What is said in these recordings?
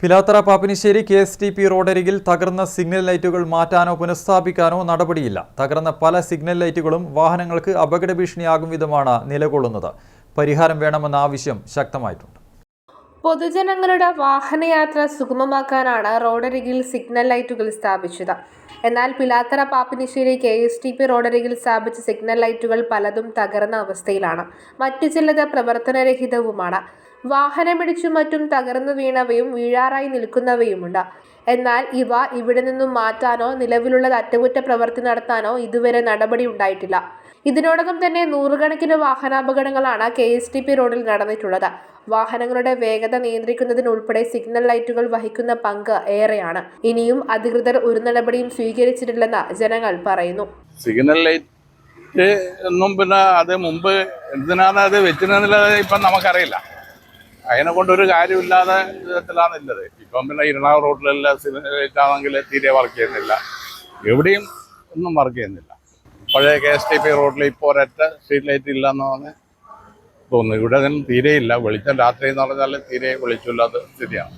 Pilathara Pappinissery K S T P റോഡരികിൽ തകർന്ന signal ലൈറ്റുകൾ മാറ്റാനോ പുനഃസ്ഥാപിക്കാനോ നടപടിയില്ല. തകർന്ന പല സിഗ്നൽ ലൈറ്റുകളും വാഹനങ്ങൾക്ക് അപകട ഭീഷണിയാകും വിധമാണ് നിലകൊള്ളുന്നത്. പരിഹാരം വേണമെന്ന ആവശ്യം ശക്തമായിട്ടുണ്ട്. പൊതുജനങ്ങളുടെ വാഹനയാത്ര സുഗമമാക്കാനാണ് റോഡരികിൽ സിഗ്നൽ ലൈറ്റുകൾ സ്ഥാപിച്ചത്. എന്നാൽ Pilathara Pappinissery K S T P റോഡരികിൽ സ്ഥാപിച്ച സിഗ്നൽ ലൈറ്റുകൾ പലതും തകർന്ന അവസ്ഥയിലാണ്. മറ്റു ചിലത് പ്രവർത്തനരഹിതവുമാണ്. വാഹനമിടിച്ചും മറ്റും തകർന്നു വീണവയും വീഴാറായി നിൽക്കുന്നവയുമുണ്ട്. എന്നാൽ ഇവ ഇവിടെ നിന്നും മാറ്റാനോ നിലവിലുള്ള അറ്റകുറ്റപ്രവൃത്തി നടത്താനോ ഇതുവരെ നടപടി ഉണ്ടായിട്ടില്ല. ഇതിനോടകം തന്നെ നൂറുകണക്കിന് വാഹനാപകടങ്ങളാണ് കെ എസ് ടി പി റോഡിൽ നടന്നിട്ടുള്ളത്. വാഹനങ്ങളുടെ വേഗത നിയന്ത്രിക്കുന്നതിനുൾപ്പെടെ സിഗ്നൽ ലൈറ്റുകൾ വഹിക്കുന്ന പങ്ക് ഏറെയാണ്. ഇനിയും അധികൃതർ ഒരു നടപടിയും സ്വീകരിച്ചിട്ടില്ലെന്ന് ജനങ്ങൾ പറയുന്നു. സിഗ്നൽ ലൈറ്റ് ഒന്നും പിന്നെ അത് മുമ്പ് എന്തിനാണ് അത് വെച്ചിരുന്നില്ല ഇപ്പം നമുക്കറിയില്ല. അതിനെ ഒരു കാര്യമില്ലാതെ വിധത്തിലാണ് ഇപ്പം പിന്നെ ഇരുണാവ് ലൈറ്റ് ആണെങ്കിൽ തീരെ വർക്ക് ചെയ്യുന്നില്ല. എവിടെയും ഒന്നും വർക്ക് ചെയ്യുന്നില്ല. പഴയ കെ എസ് ടി പി റോഡിൽ ഇപ്പോൾ ഒരൊറ്റ സ്ട്രീറ്റ് ലൈറ്റ് ഇല്ല എന്നാണ് തോന്നുന്നു. ഇവിടെ ഒന്നും തീരെയില്ല. വെളിച്ചം രാത്രി എന്ന് പറഞ്ഞാൽ തീരെ വെളിച്ചമില്ലാത്ത സ്ഥിതിയാണ്.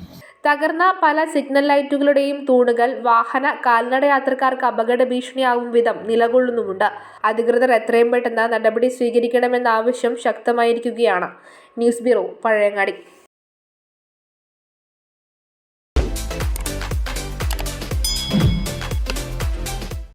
തകർന്ന പല സിഗ്നൽ ലൈറ്റുകളുടെയും തൂണുകൾ വാഹന കാൽനട യാത്രക്കാർക്ക് അപകട ഭീഷണിയാകും വിധം നിലകൊള്ളുന്നുമുണ്ട്. അധികൃതർ എത്രയും പെട്ടെന്ന് നടപടി സ്വീകരിക്കണമെന്ന ആവശ്യം ശക്തമായിരിക്കുകയാണ്. News bureau Pazhayangadi.